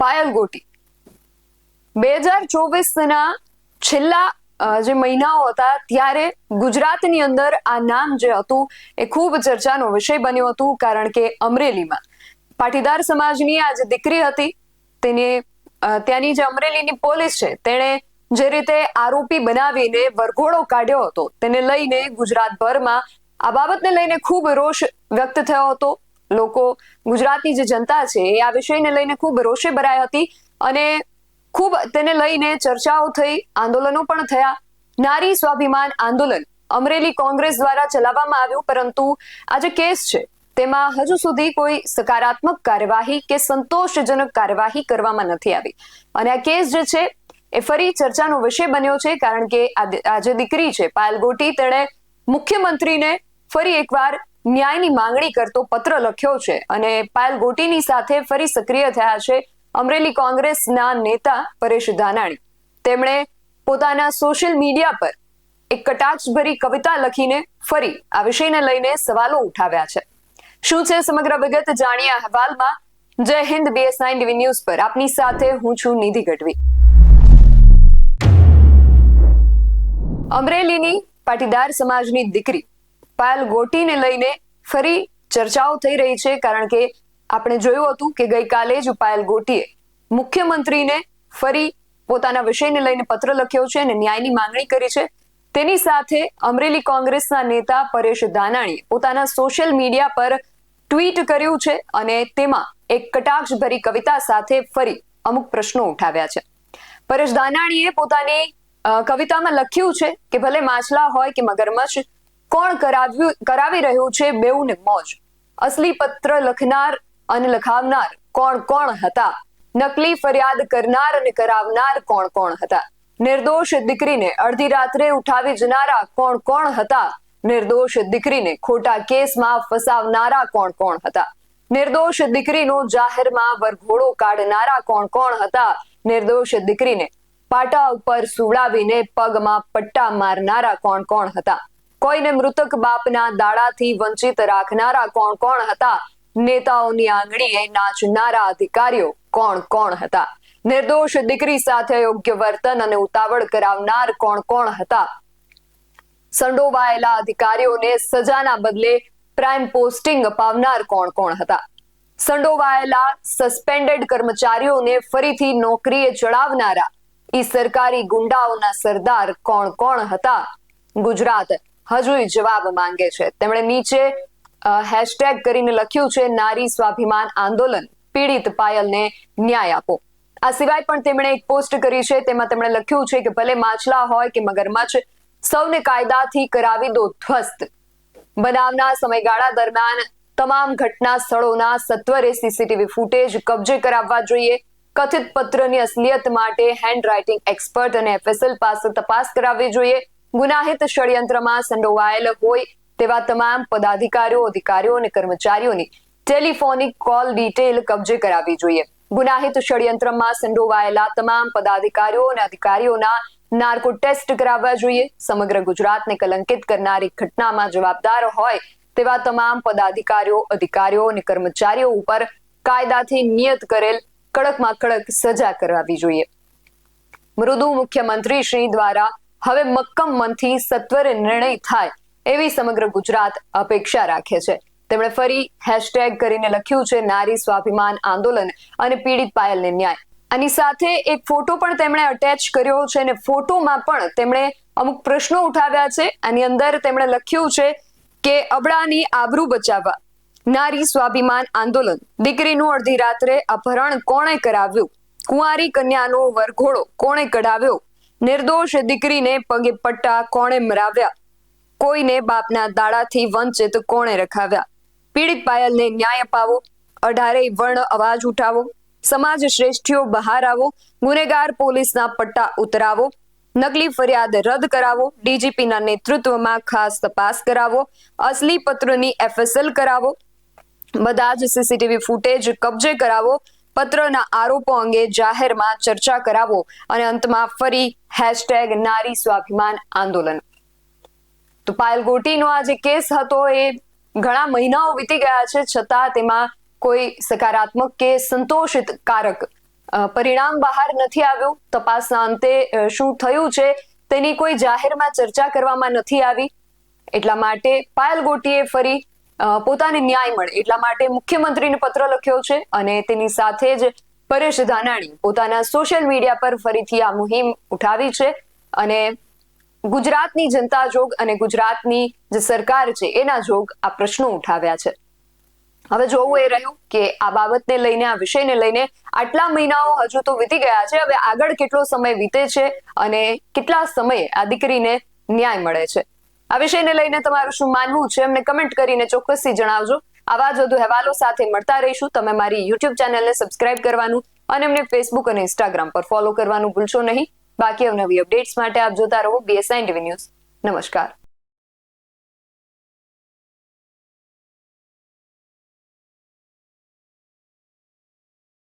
પાયલ ગોટી. બે હજાર ચોવીસના છેલ્લા જે મહિનાઓ હતા, ત્યારે ગુજરાતની અંદર આ નામ જે હતું, એ ખૂબ ચર્ચાનો વિષય બન્યો હતું, કારણ કે અમરેલીમાં. પાટીદાર સમાજની આ જે દીકરી હતી, તેને ત્યાંની જે અમરેલીની પોલીસ છે, તેણે જે રીતે આરોપી બનાવીને વરઘોડો કાઢ્યો હતો, તેને લઈને ગુજરાતભરમાં આ બાબતને લઈને ખૂબ રોષ વ્યક્ત થયો હતો. લોકો, ગુજરાતની જે જનતા છે, એ આ વિષયને લઈને ખૂબ રોષે ભરાઈ હતી અને ખૂબ તેને લઈને ચર્ચાઓ થઈ, આંદોલનો પણ થયા. નારી સ્વાભિમાન આંદોલન અમરેલી કોંગ્રેસ દ્વારા ચલાવવામાં આવ્યું, પરંતુ આ જે કેસ છે, તેમાં હજુ સુધી કોઈ સકારાત્મક કાર્યવાહી કે સંતોષજનક કાર્યવાહી કરવામાં નથી આવી. અને આ કેસ જે છે, એ ફરી ચર્ચાનો વિષય બન્યો છે, કારણ કે આ જે દીકરી છે, પાયલ ગોટી, તેણે મુખ્યમંત્રીને ફરી એકવાર ન્યાયની માંગણી કરતો પત્ર લખ્યો છે અને પાયલ ગોટીની સાથે ફરી સક્રિય થયા છે અમરેલી કોંગ્રેસના નેતા પરેશ ધાનાણી. તેમણે પોતાના સોશિયલ મીડિયા પર એક કટાક્ષભરી કવિતા લખીને ફરી આ વિષયને લઈને સવાલો ઉઠાવ્યા છે. શું છે સમગ્ર વિગત? જાણીએ અહેવાલમાં. Jai Hind B S nine TV news પર. આપની સાથે હું છું નિધિ ગઢવી. અમરેલીની પાટીદાર સમાજની દીકરી પાયલ ગોટીને લઈને ફરી ચર્ચાઓ થઈ રહી છે કારણ કે આપણે જોયું હતું કે ગઈકાલે જ પાયલ ગોટીએ મુખ્યમંત્રીને ફરી પોતાના વિષયને લઈને પત્ર લખ્યો છે અને ન્યાયની માંગણી કરી છે. તેની સાથે અમરેલી કોંગ્રેસના નેતા પરેશ દાનાણીએ પોતાના સોશિયલ મીડિયા પર ટ્વીટ કર્યું છે અને તેમાં એક કટાક્ષ ભરી કવિતા સાથે ફરી અમુક પ્રશ્નો ઉઠાવ્યા છે. પરેશ દાનાણીએ પોતાની કવિતામાં લખ્યું છે કે ભલે માછલા હોય કે મગરમચ્છ કોણ કરાવ્યું, કરાવી રહ્યું છે બેઉને મોજ? અસલી પત્ર લખનાર અને લખાવનાર કોણ કોણ હતા? નકલી ફરિયાદ કરનાર અને કરાવનાર કોણ કોણ હતા? નિર્દોષ દીકરીને અડધી રાત્રે ઉઠાવી જનારા કોણ કોણ હતા? નિર્દોષ દીકરીને ખોટા કેસમાં ફસાવનારા કોણ કોણ હતા? નિર્દોષ દીકરીનો જાહેરમાં વરઘોડો કાઢનારા કોણ કોણ હતા? નિર્દોષ દીકરીને પાટા ઉપર સુવડાવીને પગમાં પટ્ટા મારનારા કોણ કોણ હતા? કોઈને મૃતક બાપના દાડાથી વંચિત રાખનારા કોણ કોણ હતા? નેતાઓની આંગળીએ નાચનારા અધિકારીઓ કોણ કોણ હતા? નિર્દોષ દીકરી સાથે યોગ્ય વર્તન અને ઉતાવળ કરાવનાર કોણ કોણ હતા? સંડોવાયેલા અધિકારીઓને સજાના બદલે પ્રાઇમ પોસ્ટિંગ અપાવનાર કોણ કોણ હતા? સંડોવાયેલા સસ્પેન્ડેડ કર્મચારીઓને ફરીથી નોકરીએ ચડાવનારા ઈ સરકારી ગુંડાઓના સરદાર કોણ કોણ હતા? ગુજરાત હજુય જવાબ માંગે છે. તેમણે નીચે હેશટેગ કરીને લખ્યું છે, નારી સ્વાભિમાન આંદોલન, પીડિત પાયલને ન્યાય આપો. આ સિવાય પણ તેમણે એક પોસ્ટ કરી છે, તેમાં તેમણે લખ્યું છે કે ભલે માછલા હોય કે મગરમચ્છ, સૌને કાયદાથી કરાવી દો ધ્વસ્ત. બનાવના સમયગાળા દરમિયાન તમામ ઘટના સ્થળોના સત્વરે સીસીટીવી ફૂટેજ કબજે કરાવવા જોઈએ. કથિત પત્રની અસલિયત માટે હેન્ડ રાઇટિંગ એક્સપર્ટ અને એફએસએલ પાસે તપાસ કરાવવી જોઈએ. ગુનાહિત ષડયંત્રમાં સંડોવાયેલ હોય તેવા તમામ પદાધિકારીઓ, અધિકારીઓ અને કર્મચારીઓની ટેલિફોનિક કોલ ડિટેલ કબજે કરાવી જોઈએ. ગુનાહિત ષડયંત્રમાં સંડોવાયેલા તમામ પદાધિકારીઓ અને અધિકારીઓના નાર્કો ટેસ્ટ કરાવવા જોઈએ. સમગ્ર ગુજરાતને કલંકિત કરનારી ઘટનામાં જવાબદાર હોય તેવા તમામ પદાધિકારીઓ, અધિકારીઓ અને કર્મચારીઓ ઉપર કાયદાથી નિયત કરેલ કડકમાં કડક સજા કરાવવી જોઈએ. મૃદુ મુખ્યમંત્રી શ્રી દ્વારા હવે મક્કમ મનથી સત્વરે નિર્ણય થાય એવી સમગ્ર ગુજરાત અપેક્ષા રાખે છે. તેમણે ફરી હેશટેગ કરીને લખ્યું છે, નારી સ્વાભિમાન આંદોલન અને પીડિત પાયલને ન્યાય. આની સાથે એક ફોટો પણ તેમણે અટેચ કર્યો છે અને ફોટોમાં પણ તેમણે અમુક પ્રશ્નો ઉઠાવ્યા છે. આની અંદર તેમણે લખ્યું છે કે, અબડાની આબરૂ બચાવવા, નારી સ્વાભિમાન આંદોલન, દીકરીનું અડધી રાત્રે અપહરણ કોણે કરાવ્યું? કુંવારી કન્યાનો વરઘોડો કોણે કઢાવ્યો? નિર્દોષ દીકરીને પગે પટ્ટા કોણે મરાવ્યા? કોઈને બાપના દાડાથી વંચિત કોણે રખાવ્યા? પીડિત પાયલને ન્યાય અપાવો. અઢારે વર્ણ અવાજ ઉઠાવો. સમાજ શ્રેષ્ઠીઓ બહાર આવો. ગુનેગાર પોલીસના પટ્ટા ઉતરાવો. નકલી ફરિયાદ રદ કરાવો. ડીજીપીના નેતૃત્વમાં ખાસ તપાસ કરાવો. અસલી પત્રની એફએસએલ કરાવો. બધા જ સીસીટીવી ફૂટેજ કબજે કરાવો. પત્રના આરોપો અંગે જાહેરમાં ચર્ચા કરાવો અને અંતમાં ફરી હેશટેગ નારી સ્વાભિમાન આંદોલન. તો પાયલ ગોટીનો આ જે કેસ હતો એ ઘણા મહિનાઓ વીતી ગયા છે, છતાં તેમાં કોઈ સકારાત્મક કે સંતોષિત કારક પરિણામ બહાર નથી આવ્યું. તપાસના અંતે શું થયું છે તેની કોઈ જાહેરમાં ચર્ચા કરવામાં નથી આવી. એટલા માટે પાયલ ગોટીએ ફરી પોતાને ન્યાય મળે એટલા માટે મુખ્યમંત્રીને પત્ર લખ્યો છે અને તેની સાથે જ પરેશ ધાનાણી પોતાના સોશિયલ મીડિયા પર ફરીથી આ મુહિમ ઉઠાવી છે અને ગુજરાતની જનતા જોગ અને ગુજરાતની જે સરકાર છે એના જોગ આ પ્રશ્નો ઉઠાવ્યા છે. હવે જોવું એ રહ્યું કે આ બાબતને લઈને, આ વિષયને લઈને આટલા મહિનાઓ હજુ તો વીતી ગયા છે. હવે આગળ કેટલો સમય વીતે છે અને કેટલા સમયે આ દીકરીને ન્યાય મળે છે? આ વિષયને લઈને તમારું શું માનવું છે અમને કમેન્ટ કરીને ચોક્કસથી જણાવજો. આવા જ વધુ અહેવાલો સાથે મળતા રહીશું. તમે મારી યુટ્યુબ ચેનલને સબસ્ક્રાઇબ કરવાનું અને અમને ફેસબુક અને ઇન્સ્ટાગ્રામ પર ફોલો કરવાનું ભૂલશો નહીં. બાકી અવનવી અપડેટ્સ માટે આપ જોતા રહો બીએસઆઈ ટીવી ન્યૂઝ નમસ્કાર.